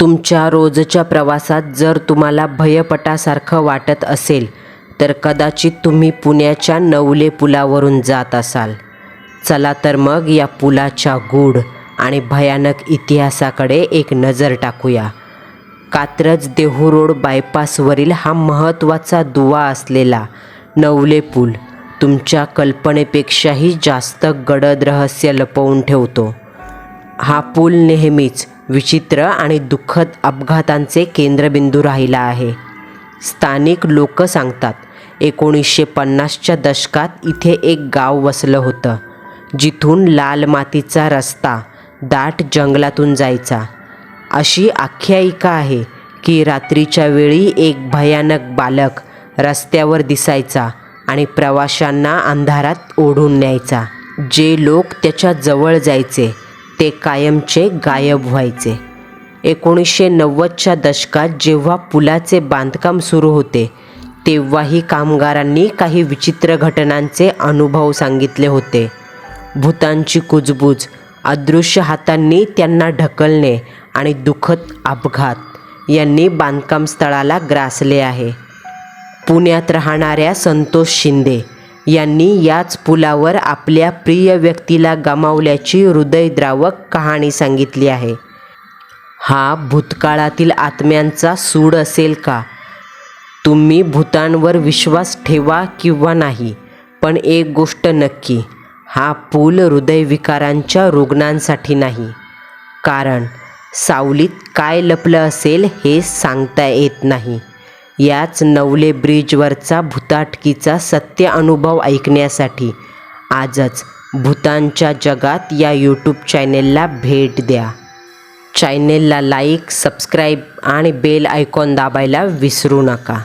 तुमच्या रोजच्या प्रवासात जर तुम्हाला भयपटासारखं वाटत असेल तर कदाचित तुम्ही पुण्याच्या नवले पुलावरून जात असाल. चला तर मग या पुलाच्या गूढ आणि भयानक इतिहासाकडे एक नजर टाकूया. कात्रज देहू रोड बायपासवरील हा महत्त्वाचा दुवा असलेला नवले पूल तुमच्या कल्पनेपेक्षाही जास्त गडद रहस्य लपवून ठेवतो. हा पूल नेहमीच विचित्र आणि दुःखद अपघातांचे केंद्रबिंदू राहिला आहे. स्थानिक लोक सांगतात एकोणीसशे पन्नासच्या दशकात इथे एक गाव वसलं होतं जिथून लाल मातीचा रस्ता दाट जंगलातून जायचा. अशी आख्यायिका आहे की रात्रीच्या वेळी एक भयानक बालक रस्त्यावर दिसायचा आणि प्रवाशांना अंधारात ओढून न्यायचा. जे लोक त्याच्याजवळ जायचे ते कायमचे गायब व्हायचे. एकोणीसशे नव्वदच्या दशकात जेव्हा पुलाचे बांधकाम सुरू होते तेव्हाही कामगारांनी काही विचित्र घटनांचे अनुभव सांगितले होते. भूतांची कुजबूज अदृश्य हातांनी त्यांना ढकलणे आणि दुःखद अपघात यांनी बांधकाम स्थळाला ग्रासले आहे. पुण्यात राहणाऱ्या संतोष शिंदे यांनी याच पुलावर आपल्या प्रिय व्यक्तीला गमावल्याची हृदयद्रावक कहाणी सांगितली आहे. हा भूतकाळातील आत्म्यांचा सूड असेल का? तुम्ही भूतांवर विश्वास ठेवा किंवा नाही पण एक गोष्ट नक्की हा पूल हृदयविकारांच्या रुग्णांसाठी नाही. कारण सावलीत काय लपलं असेल हे सांगता येत नाही. याच नवले ब्रिजवरचा भूताटकीचा सत्य अनुभव ऐकण्यासाठी आजच भूतांच्या जगात या यूट्यूब चॅनेलला भेट द्या. चॅनेलला लाईक सबस्क्राईब आणि बेल आयकॉन दाबायला विसरू नका.